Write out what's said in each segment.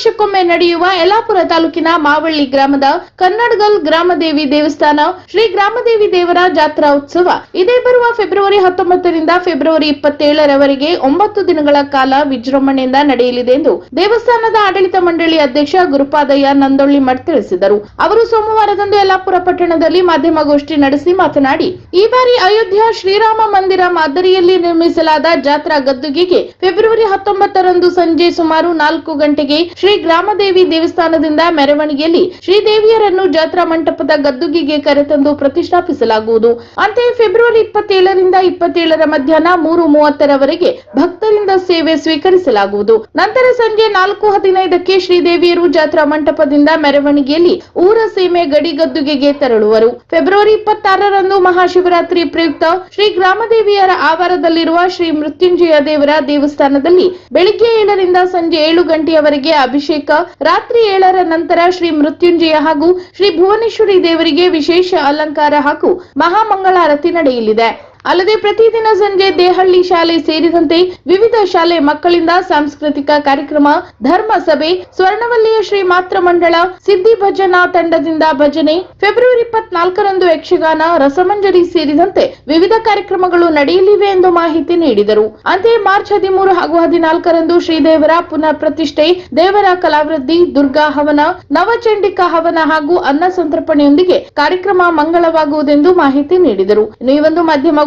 she ವರ್ಷಕ್ಕೊಮ್ಮೆ ನಡೆಯುವ ಯಲಾಪುರ ತಾಲೂಕಿನ ಮಾವಳ್ಳಿ ಗ್ರಾಮದ ಕನ್ನಡಗಲ್ ಗ್ರಾಮದೇವಿ ದೇವಸ್ಥಾನ, ಶ್ರೀ ಗ್ರಾಮದೇವಿ ದೇವರ ಜಾತ್ರಾ ಉತ್ಸವ. ಇದೇ ಬರುವ ಫೆಬ್ರವರಿ ಹತ್ತೊಂಬತ್ತರಿಂದ ಫೆಬ್ರವರಿ ಇಪ್ಪತ್ತೇಳರವರೆಗೆ ಒಂಬತ್ತು ದಿನಗಳ ಕಾಲ ವಿಜೃಂಭಣೆಯಿಂದ ನಡೆಯಲಿದೆ ಎಂದು ದೇವಸ್ಥಾನದ ಆಡಳಿತ ಮಂಡಳಿ ಅಧ್ಯಕ್ಷ ಗುರುಪಾದಯ್ಯ ನಂದೊಳ್ಳಿ ಮಠ್ ತಿಳಿಸಿದರು. ಅವರು ಸೋಮವಾರದಂದು ಯಲ್ಲಾಪುರ ಪಟ್ಟಣದಲ್ಲಿ ಮಾಧ್ಯಮಗೋಷ್ಠಿ ನಡೆಸಿ ಮಾತನಾಡಿ, ಈ ಬಾರಿ ಅಯೋಧ್ಯ ಶ್ರೀರಾಮ ಮಂದಿರ ಮಾದರಿಯಲ್ಲಿ ನಿರ್ಮಿಸಲಾದ ಜಾತ್ರಾ ಗದ್ದುಗೆಗೆ ಫೆಬ್ರವರಿ ಹತ್ತೊಂಬತ್ತರಂದು ಸಂಜೆ ಸುಮಾರು ನಾಲ್ಕು ಗಂಟೆಗೆ ಶ್ರೀ ಗ್ರಾಮದೇವಿ ದೇವಸ್ಥಾನದಿಂದ ಮೆರವಣಿಗೆಯಲ್ಲಿ ಶ್ರೀದೇವಿಯರನ್ನು ಜಾತ್ರಾ ಮಂಟಪದ ಗದ್ದುಗೆಗೆ ಕರೆತಂದು ಪ್ರತಿಷ್ಠಾಪಿಸಲಾಗುವುದು. ಅಂತೆಯೇ ಫೆಬ್ರವರಿ ಇಪ್ಪತ್ತೇಳರಿಂದ ಇಪ್ಪತ್ತೇಳರ ಮಧ್ಯಾಹ್ನ ಮೂರು ಮೂವತ್ತರವರೆಗೆ ಭಕ್ತರಿಂದ ಸೇವೆ ಸ್ವೀಕರಿಸಲಾಗುವುದು. ನಂತರ ಸಂಜೆ ನಾಲ್ಕು ಹದಿನೈದಕ್ಕೆ ಶ್ರೀದೇವಿಯರು ಜಾತ್ರಾ ಮಂಟಪದಿಂದ ಮೆರವಣಿಗೆಯಲ್ಲಿ ಊರ ಸೀಮೆ ಗಡಿ ಗದ್ದುಗೆಗೆ ತೆರಳುವರು. ಫೆಬ್ರವರಿ ಇಪ್ಪತ್ತಾರರಂದು ಮಹಾಶಿವರಾತ್ರಿ ಪ್ರಯುಕ್ತ ಶ್ರೀ ಗ್ರಾಮದೇವಿಯರ ಆವಾರದಲ್ಲಿರುವ ಶ್ರೀ ಮೃತ್ಯುಂಜಯ ದೇವರ ದೇವಸ್ಥಾನದಲ್ಲಿ ಬೆಳಿಗ್ಗೆ ಏಳರಿಂದ ಸಂಜೆ ಏಳು ಗಂಟೆಯವರೆಗೆ ಅಭಿಷೇಕ ರಾತ್ರಿ ಏಳರ ನಂತರ ಶ್ರೀ ಮೃತ್ಯುಂಜಯ ಹಾಗೂ ಶ್ರೀ ಭುವನೇಶ್ವರಿ ದೇವರಿಗೆ ವಿಶೇಷ ಅಲಂಕಾರ ಹಾಗೂ ಮಹಾಮಂಗಳಾರತಿ ನಡೆಯಲಿದೆ. ಅಲ್ಲದೆ ಪ್ರತಿದಿನ ಸಂಜೆ ದೇಹಳ್ಳಿ ಶಾಲೆ ಸೇರಿದಂತೆ ವಿವಿಧ ಶಾಲೆ ಮಕ್ಕಳಿಂದ ಸಾಂಸ್ಕೃತಿಕ ಕಾರ್ಯಕ್ರಮ ಧರ್ಮ ಸಭೆ ಸ್ವರ್ಣವಲ್ಲಿಯ ಶ್ರೀ ಮಾತ್ರ ಮಂಡಳ ಸಿದ್ದಿ ಭಜನಾ ತಂಡದಿಂದ ಭಜನೆ, ಫೆಬ್ರವರಿ ಇಪ್ಪತ್ನಾಲ್ಕರಂದು ಯಕ್ಷಗಾನ, ರಸಮಂಜರಿ ಸೇರಿದಂತೆ ವಿವಿಧ ಕಾರ್ಯಕ್ರಮಗಳು ನಡೆಯಲಿವೆ ಎಂದು ಮಾಹಿತಿ ನೀಡಿದರು. ಅಂತೆಯೇ ಮಾರ್ಚ್ ಹದಿಮೂರು ಹಾಗೂ ಹದಿನಾಲ್ಕರಂದು ಶ್ರೀದೇವರ ಪುನಃ ಪ್ರತಿಷ್ಠೆ ದೇವರ ಕಲಾವೃದ್ಧಿ ದುರ್ಗಾ ಹವನ, ನವಚಂಡಿಕಾ ಹವನ ಹಾಗೂ ಅನ್ನ ಸಂತರ್ಪಣೆಯೊಂದಿಗೆ ಕಾರ್ಯಕ್ರಮ ಮಂಗಳವಾಗುವುದೆಂದು ಮಾಹಿತಿ ನೀಡಿದರು. ಈ ಒಂದು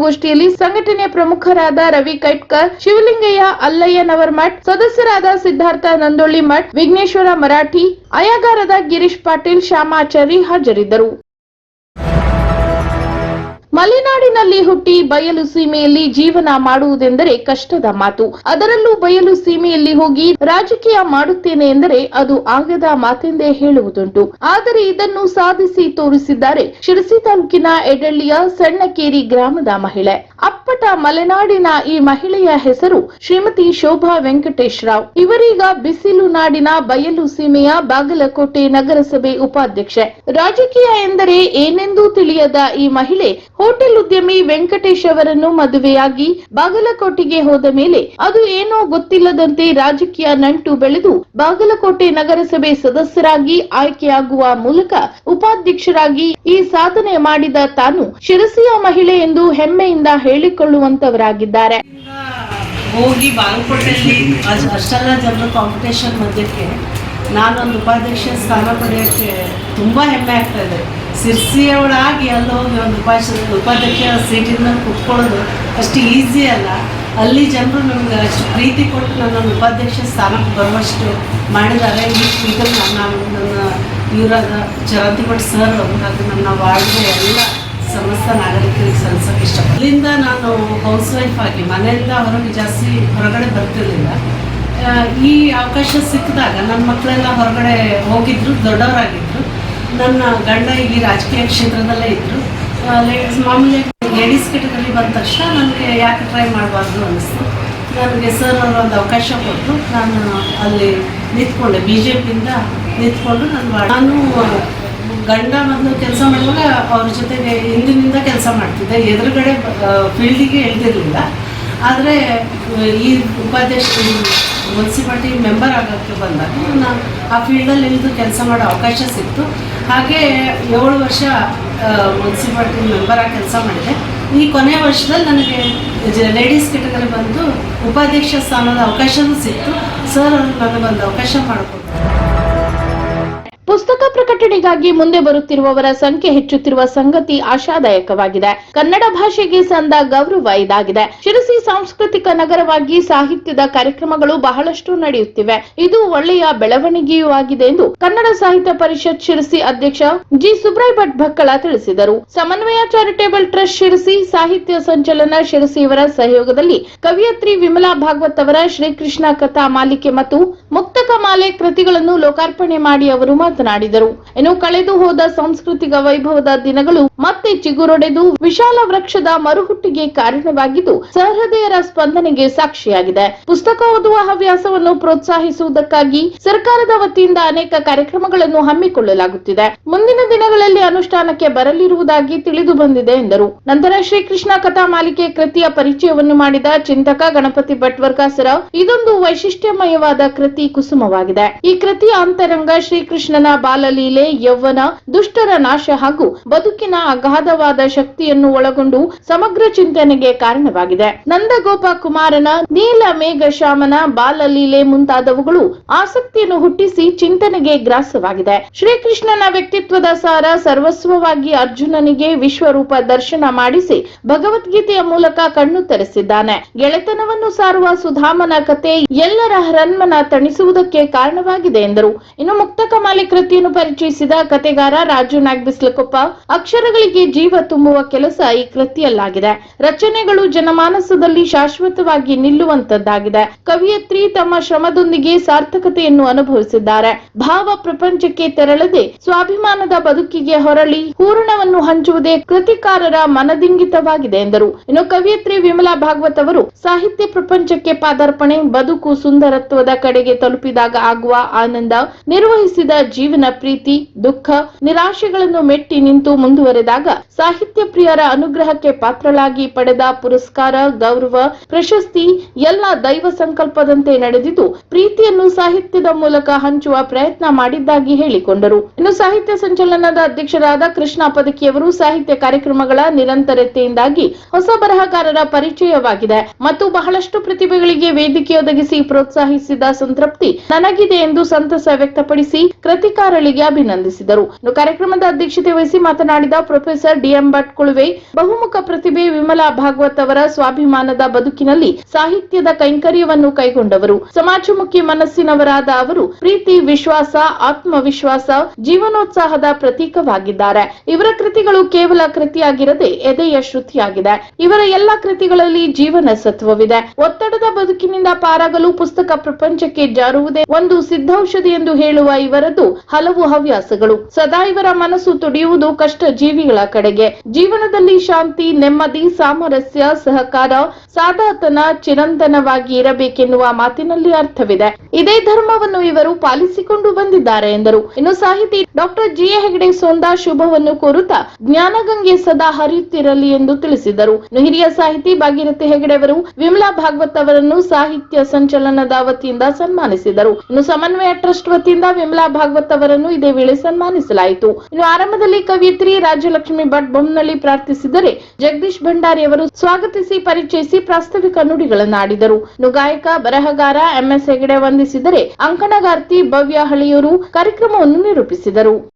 ಮಾಧ್ಯಮಗೋಷ್ಠಿಯಲ್ಲಿ ಸಂಘಟನೆಯ ಪ್ರಮುಖರಾದ ರವಿ ಕೈಟ್ಕರ್ ಶಿವಲಿಂಗಯ್ಯ ಅಲ್ಲಯ್ಯ ಮಠ್ ಸದಸ್ಯರಾದ ಸಿದ್ಧಾರ್ಥ ನಂದೊಳ್ಳಿ ಮಠ್ ವಿಘ್ನೇಶ್ವರ ಮರಾಠಿ ಅಯಾಗಾರದ ಗಿರೀಶ್ ಪಾಟೀಲ್ ಶ್ಯಾಮಾಚಾರಿ ಹಾಜರಿದ್ದರು ಮಲೆನಾಡಿನಲ್ಲಿ ಹುಟ್ಟಿ ಬಯಲು ಸೀಮೆಯಲ್ಲಿ ಜೀವನ ಮಾಡುವುದೆಂದರೆ ಕಷ್ಟದ ಮಾತು. ಅದರಲ್ಲೂ ಬಯಲು ಸೀಮೆಯಲ್ಲಿ ಹೋಗಿ ರಾಜಕೀಯ ಮಾಡುತ್ತೇನೆ ಎಂದರೆ ಅದು ಆಗದ ಮಾತೆಂದೇ ಹೇಳುವುದುಂಟು. ಆದರೆ ಇದನ್ನು ಸಾಧಿಸಿ ತೋರಿಸಿದ್ದಾರೆ ಶಿರಸಿ ತಾಲೂಕಿನ ಎಡಳ್ಳಿಯ ಸಣ್ಣಕೇರಿ ಗ್ರಾಮದ ಮಹಿಳೆ. ಅಪ್ಪಟ ಮಲೆನಾಡಿನ ಈ ಮಹಿಳೆಯ ಹೆಸರು ಶ್ರೀಮತಿ ಶೋಭಾ ವೆಂಕಟೇಶ್ ರಾವ್. ಇವರೀಗ ಬಿಸಿಲು ನಾಡಿನ ಬಯಲು ಸೀಮೆಯ ಬಾಗಲಕೋಟೆ ನಗರಸಭೆ ಉಪಾಧ್ಯಕ್ಷೆ. ರಾಜಕೀಯ ಎಂದರೆ ಏನೆಂದೂ ತಿಳಿಯದ ಈ ಮಹಿಳೆ ಹೋಟೆಲ್ ಉದ್ಯಮಿ ವೆಂಕಟೇಶ್ ಅವರನ್ನು ಮದುವೆಯಾಗಿ ಬಾಗಲಕೋಟೆಗೆ ಹೋದ ಮೇಲೆ ಅದು ಏನೋ ಗೊತ್ತಿಲ್ಲದಂತೆ ರಾಜಕೀಯ ನಂಟು ಬೆಳೆದು ಬಾಗಲಕೋಟೆ ನಗರಸಭೆ ಸದಸ್ಯರಾಗಿ ಆಯ್ಕೆಯಾಗುವ ಮೂಲಕ ಉಪಾಧ್ಯಕ್ಷರಾಗಿ ಈ ಸಾಧನೆ ಮಾಡಿದ ತಾನು ಶಿರಸಿಯ ಮಹಿಳೆ ಎಂದು ಹೆಮ್ಮೆಯಿಂದ ಹೇಳಿಕೊಳ್ಳುವಂತವರಾಗಿದ್ದಾರೆ. ಹೋಗಿ ಬಾಗಲಕೋಟೆಯಲ್ಲಿ ಅಷ್ಟೆಲ್ಲ ಜನರ ಕಾಂಪಿಟೇಷನ್ ಮಧ್ಯಕ್ಕೆ ನಾನೊಂದು ಉಪಾಧ್ಯಕ್ಷ ಸ್ಥಾನ ಪಡೆಯೋಕ್ಕೆ ತುಂಬ ಹೆಮ್ಮೆ ಆಗ್ತಾ ಇದೆ. ಸಿರ್ಸಿಯವಳಾಗಿ ಅಲ್ಲೋಗಿ ಒಂದು ಉಪಾಧ್ಯಕ್ಷ ಉಪಾಧ್ಯಕ್ಷ ಸೀಟಿನ ಕುತ್ಕೊಳ್ಳೋದು ಅಷ್ಟು ಈಸಿ ಅಲ್ಲ. ಅಲ್ಲಿ ಜನರು ನಮ್ಗೆ ಅಷ್ಟು ಪ್ರೀತಿ ಕೊಟ್ಟು ನನ್ನನ್ನು ಉಪಾಧ್ಯಕ್ಷ ಸ್ಥಾನಕ್ಕೆ ಬರುವಷ್ಟು ಮಾಡಿದ್ದಾರೆ. ಈ ಸ್ಪೀಕರ್ ನಾನು ನನ್ನ ಇವರಾದ ಚರಂತಿ ಭಟ್ ಸರ್ ಹಾಗೂ ನನ್ನ ವಾರ್ಡ್ನ ಎಲ್ಲ ಸಮಸ್ತ ನಾಗರಿಕರಿಗೆ ಸಲ್ಲಿಸೋಕೆ ಇಷ್ಟ ಅಲ್ಲಿಂದ ನಾನು ಹೌಸ್ ವೈಫ್ ಆಗಿ ಮನೆಯಿಂದ ಹೊರಗೆ ಜಾಸ್ತಿ ಹೊರಗಡೆ ಬರ್ತಿರಲಿಲ್ಲ. ಈ ಅವಕಾಶ ಸಿಕ್ಕಿದಾಗ ನನ್ನ ಮಕ್ಕಳೆಲ್ಲ ಹೊರಗಡೆ ಹೋಗಿದ್ರು, ದೊಡ್ಡವರಾಗಿದ್ರು. ನನ್ನ ಗಂಡ ಇಲ್ಲಿ ರಾಜಕೀಯ ಕ್ಷೇತ್ರದಲ್ಲೇ ಇದ್ದರು ಮಾಮೂಲಿ ಲೇಡೀಸ್ ಕೆಟಗರಿ ಬಂದ ತಕ್ಷಣ ನನಗೆ ಯಾಕೆ ಟ್ರೈ ಮಾಡಬಾರ್ದು ಅನಿಸ್ತು ನನಗೆ ಸರ್ ಅವರು ಒಂದು ಅವಕಾಶ ಕೊಟ್ಟು ನಾನು ಅಲ್ಲಿ ನಿಂತ್ಕೊಂಡೆ. ಬಿ ಜೆ ಪಿಯಿಂದ ನಿಂತ್ಕೊಂಡು ನಾನು ನಾನು ಗಂಡ ಮೊದಲು ಕೆಲಸ ಮಾಡುವಾಗ ಅವ್ರ ಜೊತೆಗೆ ಹಿಂದಿನಿಂದ ಕೆಲಸ ಮಾಡ್ತಿದ್ದೆ. ಎದುರುಗಡೆ ಫೀಲ್ಡಿಗೆ ಇಳ್ದಿರಲಿಲ್ಲ ಆದರೆ ಈ ಉಪಾಧ್ಯಕ್ಷ ಮುನ್ಸಿಪಾಲ್ಟಿ ಮೆಂಬರ್ ಆಗೋಕ್ಕೆ ಬಂದಾಗ ನಾನು ಆ ಫೀಲ್ಡಲ್ಲಿ ಇಳಿದು ಕೆಲಸ ಮಾಡೋ ಅವಕಾಶ ಸಿಕ್ತು. ಹಾಗೆ ಏಳು ವರ್ಷ ಮುನ್ಸಿಪಾಲ್ಟಿ ಮೆಂಬರ್ ಆಗಿ ಕೆಲಸ ಮಾಡಿದೆ. ಈ ಕೊನೆಯ ವರ್ಷದಲ್ಲಿ ನನಗೆ ಲೇಡೀಸ್ ಕೆಟಗರಿ ಬಂದು ಉಪಾಧ್ಯಕ್ಷ ಸ್ಥಾನದ ಅವಕಾಶವೂ ಸಿಕ್ತು. ಸರ್ ಅವರು ನನಗೊಂದು ಅವಕಾಶ ಪುಸ್ತಕ ಪ್ರಕಟಣೆಗಾಗಿ ಮುಂದೆ ಬರುತ್ತಿರುವವರ ಸಂಖ್ಯೆ ಹೆಚ್ಚುತ್ತಿರುವ ಸಂಗತಿ ಆಶಾದಾಯಕವಾಗಿದೆ. ಕನ್ನಡ ಭಾಷೆಗೆ ಸಂದ ಗೌರವ ಇದಾಗಿದೆ. ಶಿರಸಿ ಸಾಂಸ್ಕೃತಿಕ ನಗರವಾಗಿ ಸಾಹಿತ್ಯದ ಕಾರ್ಯಕ್ರಮಗಳು ಬಹಳಷ್ಟು ನಡೆಯುತ್ತಿವೆ. ಇದು ಒಳ್ಳೆಯ ಬೆಳವಣಿಗೆಯೂ ಆಗಿದೆ ಎಂದು ಕನ್ನಡ ಸಾಹಿತ್ಯ ಪರಿಷತ್ ಶಿರಸಿ ಅಧ್ಯಕ್ಷ ಜಿ. ಸುಬ್ರಾಯ್ ಭಟ್ ಭಕ್ಕಳ ತಿಳಿಸಿದರು. ಸಮನ್ವಯ ಚಾರಿಟೇಬಲ್ ಟ್ರಸ್ಟ್ ಶಿರಸಿ ಸಾಹಿತ್ಯ ಸಂಚಲನ ಶಿರಸಿ ಇವರ ಸಹಯೋಗದಲ್ಲಿ ಕವಿಯತ್ರಿ ವಿಮಲಾ ಭಾಗವತ್ ಅವರ ಶ್ರೀಕೃಷ್ಣ ಕಥಾ ಮಾಲಿಕೆ ಮತ್ತು ಮುಕ್ತಕ ಮಾಲೆ ಕೃತಿಗಳನ್ನು ಲೋಕಾರ್ಪಣೆ ಮಾಡಿ ಅವರು ಮಾತನಾಡಿದರು. ಇನ್ನು ಕಳೆದು ಹೋದ ಸಾಂಸ್ಕೃತಿಕ ವೈಭವದ ದಿನಗಳು ಮತ್ತೆ ಚಿಗುರೊಡೆದು ವಿಶಾಲ ವೃಕ್ಷದ ಮರುಹುಟ್ಟಿಗೆ ಕಾರಣವಾಗಿದ್ದು ಸಹೃದಯರ ಸ್ಪಂದನೆಗೆ ಸಾಕ್ಷಿಯಾಗಿದೆ. ಪುಸ್ತಕ ಓದುವ ಹವ್ಯಾಸವನ್ನು ಪ್ರೋತ್ಸಾಹಿಸುವುದಕ್ಕಾಗಿ ಸರ್ಕಾರದ ವತಿಯಿಂದ ಅನೇಕ ಕಾರ್ಯಕ್ರಮಗಳನ್ನು ಹಮ್ಮಿಕೊಳ್ಳಲಾಗುತ್ತಿದೆ. ಮುಂದಿನ ದಿನಗಳಲ್ಲಿ ಅನುಷ್ಠಾನಕ್ಕೆ ಬರಲಿರುವುದಾಗಿ ತಿಳಿದು ಬಂದಿದೆ ಎಂದರು. ನಂತರ ಶ್ರೀಕೃಷ್ಣ ಕಥಾ ಮಾಲಿಕೆ ಕೃತಿಯ ಪರಿಚಯವನ್ನು ಮಾಡಿದ ಚಿಂತಕ ಗಣಪತಿ ಭಟ್ವರ್ಕಾಸರ ಇದೊಂದು ವೈಶಿಷ್ಟ್ಯಮಯವಾದ ಕೃತಿ ಕುಸುಮವಾಗಿದೆ. ಈ ಕೃತಿಯ ಅಂತರಂಗ ಶ್ರೀಕೃಷ್ಣನ ಬಾಲಲೀಲೆ ಯೌವನ ದುಷ್ಟರ ನಾಶ ಹಾಗೂ ಬದುಕಿನ ಅಗಾಧವಾದ ಶಕ್ತಿಯನ್ನು ಒಳಗೊಂಡು ಸಮಗ್ರ ಚಿಂತನೆಗೆ ಕಾರಣವಾಗಿದೆ. ನಂದಗೋಪ ಕುಮಾರನ ನೀಲ ಮೇಘ ಶಾಮನ ಬಾಲಲೀಲೆ ಮುಂತಾದವುಗಳು ಆಸಕ್ತಿಯನ್ನು ಹುಟ್ಟಿಸಿ ಚಿಂತನೆಗೆ ಗ್ರಾಸವಾಗಿದೆ. ಶ್ರೀಕೃಷ್ಣನ ವ್ಯಕ್ತಿತ್ವದ ಸಾರ ಸರ್ವಸ್ವವಾಗಿ ಅರ್ಜುನನಿಗೆ ವಿಶ್ವರೂಪ ದರ್ಶನ ಮಾಡಿಸಿ ಭಗವದ್ಗೀತೆಯ ಮೂಲಕ ಕಣ್ಣು ತೆರೆಸಿದ್ದಾನೆ. ಗೆಳೆತನವನ್ನು ಸಾರುವ ಸುಧಾಮನ ಕತೆ ಎಲ್ಲರ ಹರನ್ಮನ ತಣಿಸುವುದಕ್ಕೆ ಕಾರಣವಾಗಿದೆ ಎಂದರು. ಇನ್ನು ಮುಕ್ತಕ ಕಮಾಲಿ ಕೃತಿಯನ್ನು ಪರಿಚಯಿಸಿದ ಕತೆಗಾರ ರಾಜು ನಾಗ್ಬಿಸ್ಲಕೊಪ್ಪ ಅಕ್ಷರಗಳಿಗೆ ಜೀವ ತುಂಬುವ ಕೆಲಸ ಈ ಕೃತಿಯಲ್ಲಾಗಿದೆ. ರಚನೆಗಳು ಜನಮಾನಸದಲ್ಲಿ ಶಾಶ್ವತವಾಗಿ ನಿಲ್ಲುವಂತದ್ದಾಗಿದೆ. ಕವಿಯತ್ರಿ ತಮ್ಮ ಶ್ರಮದೊಂದಿಗೆ ಸಾರ್ಥಕತೆಯನ್ನು ಅನುಭವಿಸಿದ್ದಾರೆ. ಭಾವ ಪ್ರಪಂಚಕ್ಕೆ ತೆರಳದೆ ಸ್ವಾಭಿಮಾನದ ಬದುಕಿಗೆ ಹೊರಳಿ ಹೂರಣವನ್ನು ಹಂಚುವುದೇ ಕೃತಿಕಾರರ ಮನದಿಂಗಿತವಾಗಿದೆ ಎಂದರು. ಇನ್ನು ಕವಿಯತ್ರಿ ವಿಮಲಾ ಭಾಗವತ್ ಅವರು ಸಾಹಿತ್ಯ ಪ್ರಪಂಚಕ್ಕೆ ಪಾದಾರ್ಪಣೆ, ಬದುಕು ಸುಂದರತ್ವದ ಕಡೆಗೆ ತಲುಪಿದಾಗ ಆಗುವ ಆನಂದ ನಿರ್ವಹಿಸಿದ ಜೀವನ ಪ್ರೀತಿ ದುಃಖ, ನಿರಾಶೆಗಳನ್ನು ಮೆಟ್ಟಿ ನಿಂತು ಮುಂದುವರೆದಾಗ ಸಾಹಿತ್ಯ ಪ್ರಿಯರ ಅನುಗ್ರಹಕ್ಕೆ ಪಾತ್ರಳಾಗಿ ಪಡೆದ ಪುರಸ್ಕಾರ, ಗೌರವ, ಪ್ರಶಸ್ತಿ ಎಲ್ಲ ದೈವ ಸಂಕಲ್ಪದಂತೆ ನಡೆದಿದ್ದು ಪ್ರೀತಿಯನ್ನು ಸಾಹಿತ್ಯದ ಮೂಲಕ ಹಂಚುವ ಪ್ರಯತ್ನ ಮಾಡಿದ್ದಾಗಿ ಹೇಳಿಕೊಂಡರು. ಇನ್ನು ಸಾಹಿತ್ಯ ಸಂಚಲನದ ಅಧ್ಯಕ್ಷರಾದ ಕೃಷ್ಣ ಪದಕಿಯವರು ಸಾಹಿತ್ಯ ಕಾರ್ಯಕ್ರಮಗಳ ನಿರಂತರತೆಯಿಂದಾಗಿ ಹೊಸ ಬರಹಗಾರರ ಪರಿಚಯವಾಗಿದೆ. ಮತ್ತು ಬಹಳಷ್ಟು ಪ್ರತಿಭೆಗಳಿಗೆ ವೇದಿಕೆ ಒದಗಿಸಿ ಪ್ರೋತ್ಸಾಹಿಸಿದ ಸಂತೃಪ್ತಿ ನನಗಿದೆ ಎಂದು ಸಂತಸ ವ್ಯಕ್ತಪಡಿಸಿ ಕೃತಿಕಾರಳಿಗೆ ಅಭಿನಂದಿಸಿದರು. ಕಾರ್ಯಕ್ರಮದ ಅಧ್ಯಕ್ಷತೆ ವಹಿಸಿ ಮಾತನಾಡಿದ ಪ್ರೊಫೆಸರ್ ಡಿಎಂ ಭಟ್ ಕುಳುವೆ ಬಹುಮುಖ ಪ್ರತಿಭೆ ವಿಮಲಾ ಭಾಗವತ್ ಅವರ ಸ್ವಾಭಿಮಾನದ ಬದುಕಿನಲ್ಲಿ ಸಾಹಿತ್ಯದ ಕೈಂಕರ್ಯವನ್ನು ಕೈಗೊಂಡವರು. ಸಮಾಜಮುಖಿ ಮನಸ್ಸಿನವರಾದ ಅವರು ಪ್ರೀತಿ, ವಿಶ್ವಾಸ, ಆತ್ಮವಿಶ್ವಾಸ, ಜೀವನೋತ್ಸಾಹದ ಪ್ರತೀಕವಾಗಿದ್ದಾರೆ. ಇವರ ಕೃತಿಗಳು ಕೇವಲ ಕೃತಿಯಾಗಿರದೆ ಎದೆಯ ಶ್ರುತಿಯಾಗಿದೆ ಇವರ ಎಲ್ಲ ಕೃತಿಗಳಲ್ಲಿ ಜೀವನ ಸತ್ವವಿದೆ. ಒತ್ತಡದ ಬದುಕಿನಿಂದ ಪಾರಾಗಲು ಪುಸ್ತಕ ಪ್ರಪಂಚಕ್ಕೆ ಜಾರುವುದೇ ಒಂದು ಸಿದ್ಧೌಷಧಿ ಎಂದು ಹೇಳುವ ಇವರದ್ದು ಹಲವು ಹವ್ಯಾಸಗಳು. ಸದಾ ಇವರ ಮನಸ್ಸು ತುಡಿಯುವುದು ಕಷ್ಟ ಜೀವಿಗಳ ಕಡೆಗೆ. ಜೀವನದಲ್ಲಿ ಶಾಂತಿ, ನೆಮ್ಮದಿ, ಸಾಮರಸ್ಯ, ಸಹಕಾರ ಸಾದಾತನ ಚಿರಂತನವಾಗಿ ಇರಬೇಕೆನ್ನುವ ಮಾತಿನಲ್ಲಿ ಅರ್ಥವಿದೆ. ಇದೇ ಧರ್ಮವನ್ನು ಇವರು ಪಾಲಿಸಿಕೊಂಡು ಬಂದಿದ್ದಾರೆ ಎಂದರು. ಇನ್ನು ಸಾಹಿತಿ ಡಾಕ್ಟರ್ ಜಿ. ಹೆಗಡೆ ಸೋಂದಾ ಶುಭವನ್ನು ಕೋರುತ್ತಾ ಜ್ಞಾನಗಂಗೆ ಸದಾ ಹರಿಯುತ್ತಿರಲಿ ಎಂದು ತಿಳಿಸಿದರು. ಹಿರಿಯ ಸಾಹಿತಿ ಭಾಗೀರಥಿ ಹೆಗಡೆ ಅವರು ವಿಮಲಾ ಭಾಗವತ್ ಅವರನ್ನು ಸಾಹಿತ್ಯ ಸಂಚಲನದ ವತಿಯಿಂದ ಸನ್ಮಾನಿಸಿದರು. ಇನ್ನು ಸಮನ್ವಯ ಟ್ರಸ್ಟ್ ವತಿಯಿಂದ ವಿಮಲಾ ಭಾಗವತ್ ಅವರನ್ನು ಇದೇ ವೇಳೆ ಸನ್ಮಾನಿಸಲಾಯಿತು. ಇನ್ನು ಆರಂಭದಲ್ಲಿ ಕವಿಯತ್ರಿ, ರಾಜ್ಯಲಕ್ಷ್ಮಿ ಭಟ್ ಬೊಮ್ನಲ್ಲಿ ಪ್ರಾರ್ಥಿಸಿದರೆ ಜಗದೀಶ್ ಭಂಡಾರಿ ಅವರು ಸ್ವಾಗತಿಸಿ ಪರಿಚಯಿಸಿ ಪ್ರಾಸ್ತಾವಿಕ ನುಡಿಗಳನ್ನಾಡಿದರು. ಇನ್ನು ಗಾಯಕ ಬರಹಗಾರ ಎಂಎಸ್ ಹೆಗಡೆ ವಂದಿಸಿದರೆ ಅಂಕಣಗಾರ್ತಿ ಭವ್ಯ ಹಳಿಯೂರು ಕಾರ್ಯಕ್ರಮವನ್ನು ನಿರೂಪಿಸಿದರು.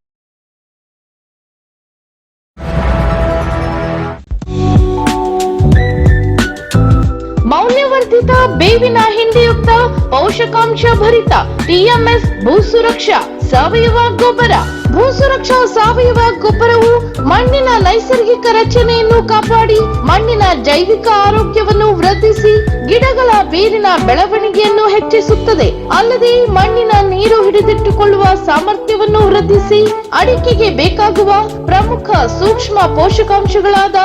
ಬೇವಿನ ಹಿಂಡಿಯುಕ್ತ ಪೋಷಕಾಂಶ ಭರಿತ ಟಿಎಂಎಸ್ ಭೂ ಸುರಕ್ಷಾ ಸಾವಯವ ಗೊಬ್ಬರ. ಭೂ ಸುರಕ್ಷಾ ಸಾವಯವ ಗೊಬ್ಬರವು ಮಣ್ಣಿನ ನೈಸರ್ಗಿಕ ರಚನೆಯನ್ನು ಕಾಪಾಡಿ, ಮಣ್ಣಿನ ಜೈವಿಕ ಆರೋಗ್ಯವನ್ನು ವೃದ್ಧಿಸಿ, ಗಿಡಗಳ ಬೇರಿನ ಬೆಳವಣಿಗೆಯನ್ನು ಹೆಚ್ಚಿಸುತ್ತದೆ. ಅಲ್ಲದೆ ಮಣ್ಣಿನ ನೀರು ಹಿಡಿದಿಟ್ಟುಕೊಳ್ಳುವ ಸಾಮರ್ಥ್ಯವನ್ನು ವೃದ್ಧಿಸಿ, ಅಡಿಕೆಗೆ ಬೇಕಾಗುವ ಪ್ರಮುಖ ಸೂಕ್ಷ್ಮ ಪೋಷಕಾಂಶಗಳಾದ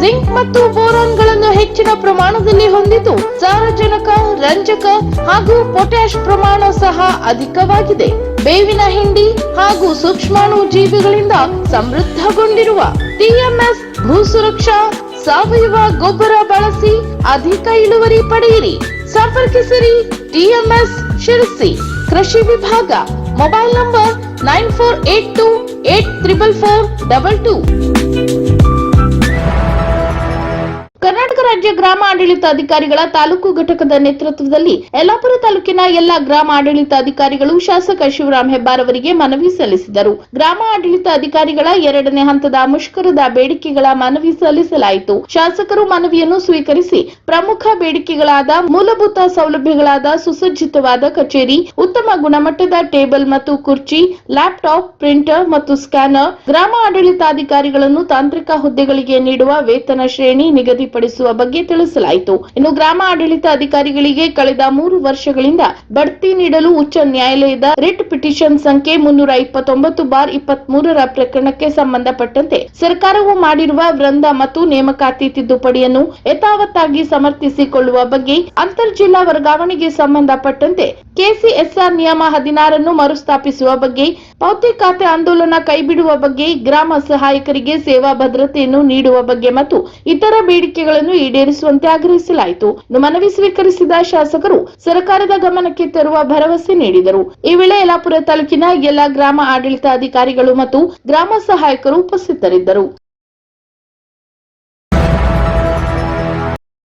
ಜಿಂಕ್ ಮತ್ತು ಬೋರಾನ್ಗಳನ್ನು ಹೆಚ್ಚಿನ ಪ್ರಮಾಣದಲ್ಲಿ ಹೊಂದಿದ್ದು, ಸಾರಜನಕ, ರಂಜಕ ಹಾಗೂ ಪೊಟ್ಯಾಶ್ ಪ್ರಮಾಣ ಸಹ ಅಧಿಕವಾಗಿದೆ. ಬೇವಿನ ಹಿಂಡಿ ಹಾಗೂ ಸೂಕ್ಷ್ಮಾಣು ಜೀವಿಗಳಿಂದ ಸಮೃದ್ಧಗೊಂಡಿರುವ ಟಿಎಂಎಸ್ ಭೂ ಸುರಕ್ಷಾ ಸಾವಯವ ಗೊಬ್ಬರ ಬಳಸಿ ಅಧಿಕ ಇಳುವರಿ ಪಡೆಯಿರಿ. ಸಂಪರ್ಕಿಸಿರಿ ಟಿಎಂಎಸ್ ಶಿರಸಿ. ಕೃಷಿ ವಿಭಾಗ mobile number nine four eight two eight triple four double two. Karnataka ರಾಜ್ಯ ಗ್ರಾಮ ಆಡಳಿತ ಅಧಿಕಾರಿಗಳ ತಾಲೂಕು ಘಟಕದ ನೇತೃತ್ವದಲ್ಲಿ ಯಲ್ಲಾಪುರ ತಾಲೂಕಿನ ಎಲ್ಲ ಗ್ರಾಮ ಆಡಳಿತ ಅಧಿಕಾರಿಗಳು ಶಾಸಕ ಶಿವರಾಮ್ ಹೆಬ್ಬಾರ್ ಅವರಿಗೆ ಮನವಿ ಸಲ್ಲಿಸಿದರು. ಗ್ರಾಮ ಆಡಳಿತ ಅಧಿಕಾರಿಗಳ ಎರಡನೇ ಹಂತದ ಮುಷ್ಕರದ ಬೇಡಿಕೆಗಳ ಮನವಿ ಸಲ್ಲಿಸಲಾಯಿತು. ಶಾಸಕರು ಮನವಿಯನ್ನು ಸ್ವೀಕರಿಸಿ ಪ್ರಮುಖ ಬೇಡಿಕೆಗಳಾದ ಮೂಲಭೂತ ಸೌಲಭ್ಯಗಳಾದ ಸುಸಜ್ಜಿತವಾದ ಕಚೇರಿ, ಉತ್ತಮ ಗುಣಮಟ್ಟದ ಟೇಬಲ್ ಮತ್ತು ಕುರ್ಚಿ, ಲ್ಯಾಪ್ಟಾಪ್, ಪ್ರಿಂಟರ್ ಮತ್ತು ಸ್ಕ್ಯಾನರ್ ಗ್ರಾಮ ಆಡಳಿತಾಧಿಕಾರಿಗಳನ್ನು ತಾಂತ್ರಿಕ ಹುದ್ದೆಗಳಿಗೆ ನೀಡುವ ವೇತನ ಶ್ರೇಣಿ ನಿಗದಿಪಡಿಸಿ ಏರ್ಪಡಿಸುವ ಬಗ್ಗೆ ತಿಳಿಸಲಾಯಿತು. ಇನ್ನು ಗ್ರಾಮ ಆಡಳಿತ ಅಧಿಕಾರಿಗಳಿಗೆ ಕಳೆದ ಮೂರು ವರ್ಷಗಳಿಂದ ಬಡ್ತಿ ನೀಡಲು ಉಚ್ಚ ನ್ಯಾಯಾಲಯದ ರಿಟ್ ಪಿಟಿಷನ್ ಸಂಖ್ಯೆ ಮುನ್ನೂರ ಇಪ್ಪತ್ತೊಂಬತ್ತು ಬಾರ್ ಇಪ್ಪತ್ಮೂರರ ಪ್ರಕರಣಕ್ಕೆ ಸಂಬಂಧಪಟ್ಟಂತೆ ಸರ್ಕಾರವು ಮಾಡಿರುವ ವೃಂದ ಮತ್ತು ನೇಮಕಾತಿ ತಿದ್ದುಪಡಿಯನ್ನು ಯಥಾವತ್ತಾಗಿ ಸಮರ್ಥಿಸಿಕೊಳ್ಳುವ ಬಗ್ಗೆ ಅಂತರ್ ಜಿಲ್ಲಾ ವರ್ಗಾವಣೆಗೆ ಸಂಬಂಧಪಟ್ಟಂತೆ ಕೆಸಿಎಸ್ಆರ್ ನಿಯಮ ಹದಿನಾರನ್ನು ಮರುಸ್ಥಾಪಿಸುವ ಬಗ್ಗೆ ಖಾತೆ ಆಂದೋಲನ ಕೈಬಿಡುವ ಬಗ್ಗೆ, ಗ್ರಾಮ ಸಹಾಯಕರಿಗೆ ಸೇವಾ ಭದ್ರತೆಯನ್ನು ನೀಡುವ ಬಗ್ಗೆ ಮತ್ತು ಇತರ ಬೇಡಿಕೆಗಳನ್ನು ಈಡೇರಿಸುವಂತೆ ಆಗ್ರಹಿಸಲಾಯಿತು. ಮನವಿ ಸ್ವೀಕರಿಸಿದ ಶಾಸಕರು ಸರ್ಕಾರದ ಗಮನಕ್ಕೆ ತರುವ ಭರವಸೆ ನೀಡಿದರು. ಈ ವೇಳೆ ಯಲಾಪುರ ತಾಲೂಕಿನ ಎಲ್ಲ ಗ್ರಾಮ ಆಡಳಿತಾಧಿಕಾರಿಗಳು ಮತ್ತು ಗ್ರಾಮ ಸಹಾಯಕರು ಉಪಸ್ಥಿತರಿದ್ದರು.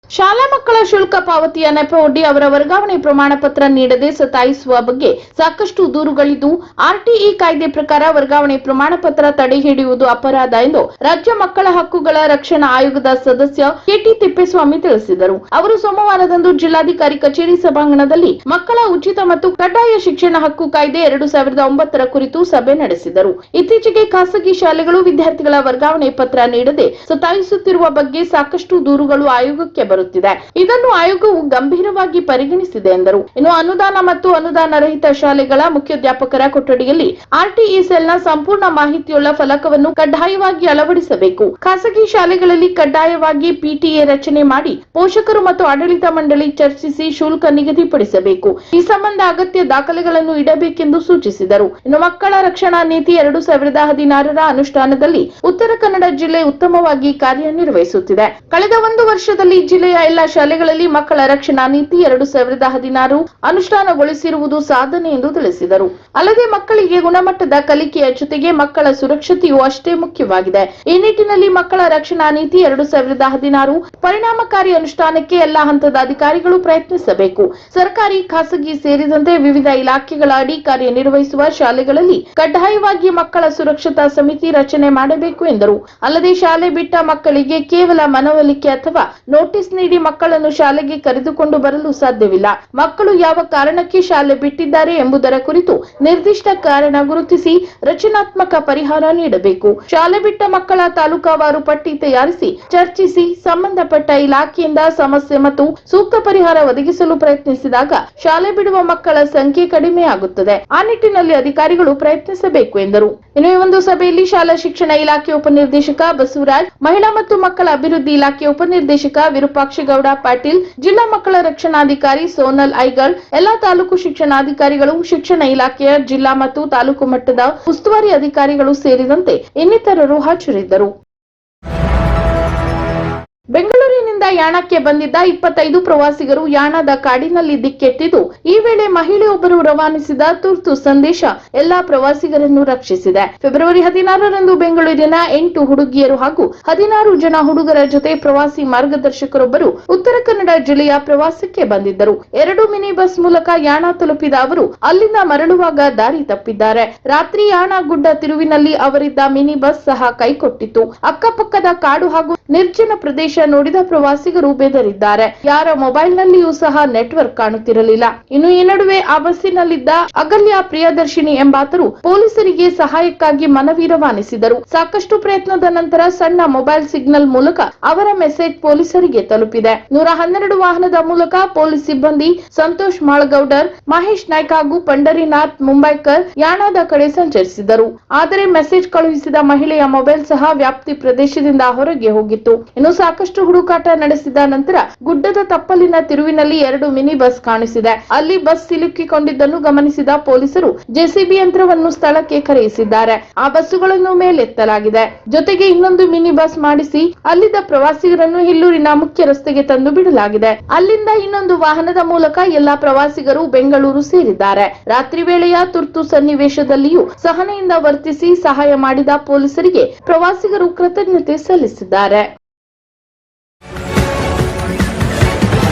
ಶಾಲಾ ಮಕ್ಕಳ ಶುಲ್ಕ ಪಾವತಿಯ ನೆಪವೊಡ್ಡಿ ಅವರ ವರ್ಗಾವಣೆ ಪ್ರಮಾಣ ಪತ್ರ ನೀಡದೆ ಸತಾಯಿಸುವ ಬಗ್ಗೆ ಸಾಕಷ್ಟು ದೂರುಗಳಿದ್ದು, ಆರ್ಟಿಇ ಕಾಯ್ದೆ ಪ್ರಕಾರ ವರ್ಗಾವಣೆ ಪ್ರಮಾಣ ಪತ್ರ ತಡೆ ಹಿಡಿಯುವುದು ಅಪರಾಧ ಎಂದು ರಾಜ್ಯ ಮಕ್ಕಳ ಹಕ್ಕುಗಳ ರಕ್ಷಣಾ ಆಯೋಗದ ಸದಸ್ಯ ಕೆಟಿ ತಿಪ್ಪೇಸ್ವಾಮಿ ತಿಳಿಸಿದರು. ಅವರು ಸೋಮವಾರದಂದು ಜಿಲ್ಲಾಧಿಕಾರಿ ಕಚೇರಿ ಸಭಾಂಗಣದಲ್ಲಿ ಮಕ್ಕಳ ಉಚಿತ ಮತ್ತು ಕಡ್ಡಾಯ ಶಿಕ್ಷಣ ಹಕ್ಕು ಕಾಯ್ದೆ ಎರಡು ಸಾವಿರದ ಒಂಬತ್ತರ ಕುರಿತು ಸಭೆ ನಡೆಸಿದರು. ಇತ್ತೀಚೆಗೆ ಖಾಸಗಿ ಶಾಲೆಗಳು ವಿದ್ಯಾರ್ಥಿಗಳ ವರ್ಗಾವಣೆ ಪತ್ರ ನೀಡದೆ ಸತಾಯಿಸುತ್ತಿರುವ ಬಗ್ಗೆ ಸಾಕಷ್ಟು ದೂರುಗಳು ಆಯೋಗಕ್ಕೆ ಬರುತ್ತಿದೆ. ಇದನ್ನು ಆಯೋಗವು ಗಂಭೀರವಾಗಿ ಪರಿಗಣಿಸಿದೆ ಎಂದರು. ಇನ್ನು ಅನುದಾನ ಮತ್ತು ಅನುದಾನ ರಹಿತ ಶಾಲೆಗಳ ಮುಖ್ಯೋಧ್ಯಾಪಕರ ಕೊಠಡಿಯಲ್ಲಿ ಆರ್ಟಿಇ ಸೆಲ್ನ ಸಂಪೂರ್ಣ ಮಾಹಿತಿಯುಳ್ಳ ಫಲಕವನ್ನು ಕಡ್ಡಾಯವಾಗಿ ಅಳವಡಿಸಬೇಕು. ಖಾಸಗಿ ಶಾಲೆಗಳಲ್ಲಿ ಕಡ್ಡಾಯವಾಗಿ ಪಿಟಿಎ ರಚನೆ ಮಾಡಿ ಪೋಷಕರು ಮತ್ತು ಆಡಳಿತ ಮಂಡಳಿ ಚರ್ಚಿಸಿ ಶುಲ್ಕ ನಿಗದಿಪಡಿಸಬೇಕು. ಈ ಸಂಬಂಧ ಅಗತ್ಯ ದಾಖಲೆಗಳನ್ನು ಇಡಬೇಕೆಂದು ಸೂಚಿಸಿದರು. ಇನ್ನು ಮಕ್ಕಳ ರಕ್ಷಣಾ ನೀತಿ ಎರಡು ಸಾವಿರದ ಹದಿನಾರರ ಅನುಷ್ಠಾನದಲ್ಲಿ ಉತ್ತರ ಕನ್ನಡ ಜಿಲ್ಲೆ ಉತ್ತಮವಾಗಿ ಕಾರ್ಯನಿರ್ವಹಿಸುತ್ತಿದೆ. ಕಳೆದ ಒಂದು ವರ್ಷದಲ್ಲಿ ಜಿಲ್ಲೆಯ ಎಲ್ಲಾ ಶಾಲೆಗಳಲ್ಲಿ ಮಕ್ಕಳ ರಕ್ಷಣಾ ನೀತಿ ಎರಡು ಸಾವಿರದ ಹದಿನಾರು ಅನುಷ್ಠಾನಗೊಳಿಸಿರುವುದು ಸಾಧನೆ ಎಂದು ತಿಳಿಸಿದರು. ಅಲ್ಲದೆ ಮಕ್ಕಳಿಗೆ ಗುಣಮಟ್ಟದ ಕಲಿಕೆಯ ಜೊತೆಗೆ ಮಕ್ಕಳ ಸುರಕ್ಷತೆಯೂ ಅಷ್ಟೇ ಮುಖ್ಯವಾಗಿದೆ. ಈ ನಿಟ್ಟಿನಲ್ಲಿ ಮಕ್ಕಳ ರಕ್ಷಣಾ ನೀತಿ ಎರಡು ಸಾವಿರದ ಹದಿನಾರು ಪರಿಣಾಮಕಾರಿ ಅನುಷ್ಠಾನಕ್ಕೆ ಎಲ್ಲಾ ಹಂತದ ಅಧಿಕಾರಿಗಳು ಪ್ರಯತ್ನಿಸಬೇಕು. ಸರ್ಕಾರಿ, ಖಾಸಗಿ ಸೇರಿದಂತೆ ವಿವಿಧ ಇಲಾಖೆಗಳ ಅಡಿ ಕಾರ್ಯನಿರ್ವಹಿಸುವ ಶಾಲೆಗಳಲ್ಲಿ ಕಡ್ಡಾಯವಾಗಿ ಮಕ್ಕಳ ಸುರಕ್ಷತಾ ಸಮಿತಿ ರಚನೆ ಮಾಡಬೇಕು ಎಂದರು. ಅಲ್ಲದೆ ಶಾಲೆ ಬಿಟ್ಟ ಮಕ್ಕಳಿಗೆ ಕೇವಲ ಮನವೊಲಿಕೆ ಅಥವಾ ನೋಟಿಸ್ ನೀಡಿ ಮಕ್ಕಳನ್ನು ಶಾಲೆಗೆ ಕರೆದುಕೊಂಡು ಬರಲು ಸಾಧ್ಯವಿಲ್ಲ. ಮಕ್ಕಳು ಯಾವ ಕಾರಣಕ್ಕೆ ಶಾಲೆ ಬಿಟ್ಟಿದ್ದಾರೆ ಎಂಬುದರ ಕುರಿತು ನಿರ್ದಿಷ್ಟ ಕಾರಣ ಗುರುತಿಸಿ ರಚನಾತ್ಮಕ ಪರಿಹಾರ ನೀಡಬೇಕು. ಶಾಲೆ ಬಿಟ್ಟ ಮಕ್ಕಳ ತಾಲೂಕಾವಾರು ಪಟ್ಟಿ ತಯಾರಿಸಿ, ಚರ್ಚಿಸಿ ಸಂಬಂಧಪಟ್ಟ ಇಲಾಖೆಯಿಂದ ಸಮಸ್ಯೆ ಮತ್ತು ಸೂಕ್ತ ಪರಿಹಾರ ಒದಗಿಸಲು ಪ್ರಯತ್ನಿಸಿದಾಗ ಶಾಲೆ ಬಿಡುವ ಮಕ್ಕಳ ಸಂಖ್ಯೆ ಕಡಿಮೆಯಾಗುತ್ತದೆ. ಆ ನಿಟ್ಟಿನಲ್ಲಿ ಅಧಿಕಾರಿಗಳು ಪ್ರಯತ್ನಿಸಬೇಕು ಎಂದರು. ಇನ್ನು ಈ ಒಂದು ಸಭೆಯಲ್ಲಿ ಶಾಲಾ ಶಿಕ್ಷಣ ಇಲಾಖೆ ಉಪನಿರ್ದೇಶಕ ಬಸವರಾಜ್, ಮಹಿಳಾ ಮತ್ತು ಮಕ್ಕಳ ಅಭಿವೃದ್ಧಿ ಇಲಾಖೆ ಉಪನಿರ್ದೇಶಕ ವಿರೂಪಾಕ್ಷಗೌಡ ಪಾಟೀಲ್, ಜಿಲ್ಲಾ ಮಕ್ಕಳ ರಕ್ಷಣಾಧಿಕಾರಿ ಸೋನಲ್ ಐಗಲ್, ಎಲ್ಲಾ ತಾಲೂಕು ಶಿಕ್ಷಣಾಧಿಕಾರಿಗಳು, ಶಿಕ್ಷಣ ಇಲಾಖೆಯ ಜಿಲ್ಲಾ ಮತ್ತು ತಾಲೂಕು ಮಟ್ಟದ ಉಸ್ತುವಾರಿ ಅಧಿಕಾರಿಗಳು ಸೇರಿದಂತೆ ಇನ್ನಿತರರು ಹಾಜರಿದ್ದರು. ಬೆಂಗಳೂರಿನಿಂದ ಯಾಣಕ್ಕೆ ಬಂದಿದ್ದ ಇಪ್ಪತ್ತೈದು ಪ್ರವಾಸಿಗರು ಯಾಣದ ಕಾಡಿನಲ್ಲಿ ದಿಕ್ಕೆಟ್ಟಿದ್ದು ಈ ವೇಳೆ ಮಹಿಳೆಯೊಬ್ಬರು ರವಾನಿಸಿದ ತುರ್ತು ಸಂದೇಶ ಎಲ್ಲಾ ಪ್ರವಾಸಿಗರನ್ನು ರಕ್ಷಿಸಿದೆ. ಫೆಬ್ರವರಿ ಹದಿನಾರರಂದು ಬೆಂಗಳೂರಿನ ಎಂಟು ಹುಡುಗಿಯರು ಹಾಗೂ ಹದಿನಾರು ಜನ ಹುಡುಗರ ಜೊತೆ ಪ್ರವಾಸಿ ಮಾರ್ಗದರ್ಶಕರೊಬ್ಬರು ಉತ್ತರ ಕನ್ನಡ ಜಿಲ್ಲೆಯ ಪ್ರವಾಸಕ್ಕೆ ಬಂದಿದ್ದರು. ಎರಡು ಮಿನಿ ಬಸ್ ಮೂಲಕ ಯಾಣ ತಲುಪಿದ ಅವರು, ಅಲ್ಲಿಂದ ಮರಳುವಾಗ ದಾರಿ ತಪ್ಪಿದ್ದಾರೆ. ರಾತ್ರಿ ಯಾಣ ಗುಡ್ಡ ತಿರುವಿನಲ್ಲಿ ಅವರಿದ್ದ ಮಿನಿ ಬಸ್ ಸಹ ಕೈಕೊಟ್ಟಿತ್ತು. ಅಕ್ಕಪಕ್ಕದ ಕಾಡು ಹಾಗೂ ನಿರ್ಜನ ಪ್ರದೇಶ ನೋಡಿದ ಪ್ರವಾಸಿಗರು ಬೆದರಿದ್ದಾರೆ. ಯಾರ ಮೊಬೈಲ್ ನಲ್ಲಿಯೂ ಸಹ ನೆಟ್ವರ್ಕ್ ಕಾಣುತ್ತಿರಲಿಲ್ಲ. ಇನ್ನು ಈ ನಡುವೆ ಆ ಬಸ್ಸಿನಲ್ಲಿದ್ದ ಅಗಲ್ಯ ಪ್ರಿಯದರ್ಶಿನಿ ಎಂಬಾತರು ಪೊಲೀಸರಿಗೆ ಸಹಾಯಕ್ಕಾಗಿ ಮನವಿ ರವಾನಿಸಿದರು. ಸಾಕಷ್ಟು ಪ್ರಯತ್ನದ ನಂತರ ಸಣ್ಣ ಮೊಬೈಲ್ ಸಿಗ್ನಲ್ ಮೂಲಕ ಅವರ ಮೆಸೇಜ್ ಪೊಲೀಸರಿಗೆ ತಲುಪಿದೆ. ನೂರ ಹನ್ನೆರಡು ವಾಹನದ ಮೂಲಕ ಪೊಲೀಸ್ ಸಿಬ್ಬಂದಿ ಸಂತೋಷ್ ಮಾಳಗೌಡರ್, ಮಹೇಶ್ ನಾಯ್ಕ ಹಾಗೂ ಪಂಡರಿನಾಥ್ ಮುಂಬೈಕರ್ ಯಾಣದ ಕಡೆ ಸಂಚರಿಸಿದರು. ಆದರೆ ಮೆಸೇಜ್ ಕಳುಹಿಸಿದ ಮಹಿಳೆಯ ಮೊಬೈಲ್ ಸಹ ವ್ಯಾಪ್ತಿ ಪ್ರದೇಶದಿಂದ ಹೊರಗೆ ಹೋಗಿತ್ತು. ಇನ್ನು ಸಾಕಷ್ಟು ಹುಡುಕಾಟ ನಡೆಸಿದ ನಂತರ ಗುಡ್ಡದ ತಪ್ಪಲಿನ ತಿರುವಿನಲ್ಲಿ ಎರಡು ಮಿನಿ ಬಸ್ ಕಾಣಿಸಿದೆ. ಅಲ್ಲಿ ಬಸ್ ಸಿಲುಕಿಕೊಂಡಿದ್ದನ್ನು ಗಮನಿಸಿದ ಪೊಲೀಸರು ಜೆಸಿಬಿ ಯಂತ್ರವನ್ನು ಸ್ಥಳಕ್ಕೆ ಕರೆಯಿಸಿದ್ದಾರೆ. ಆ ಬಸ್ಸುಗಳನ್ನು ಮೇಲೆತ್ತಲಾಗಿದೆ. ಜೊತೆಗೆ ಇನ್ನೊಂದು ಮಿನಿ ಬಸ್ ಮಾಡಿಸಿ ಅಲ್ಲಿದ್ದ ಪ್ರವಾಸಿಗರನ್ನು ಹಿಲ್ಲೂರಿನ ಮುಖ್ಯ ರಸ್ತೆಗೆ ತಂದು ಬಿಡಲಾಗಿದೆ. ಅಲ್ಲಿಂದ ಇನ್ನೊಂದು ವಾಹನದ ಮೂಲಕ ಎಲ್ಲಾ ಪ್ರವಾಸಿಗರು ಬೆಂಗಳೂರು ಸೇರಿದ್ದಾರೆ. ರಾತ್ರಿ ವೇಳೆಯ ತುರ್ತು ಸನ್ನಿವೇಶದಲ್ಲಿಯೂ ಸಹನೆಯಿಂದ ವರ್ತಿಸಿ ಸಹಾಯ ಮಾಡಿದ ಪೊಲೀಸರಿಗೆ ಪ್ರವಾಸಿಗರು ಕೃತಜ್ಞತೆ ಸಲ್ಲಿಸಿದ್ದಾರೆ.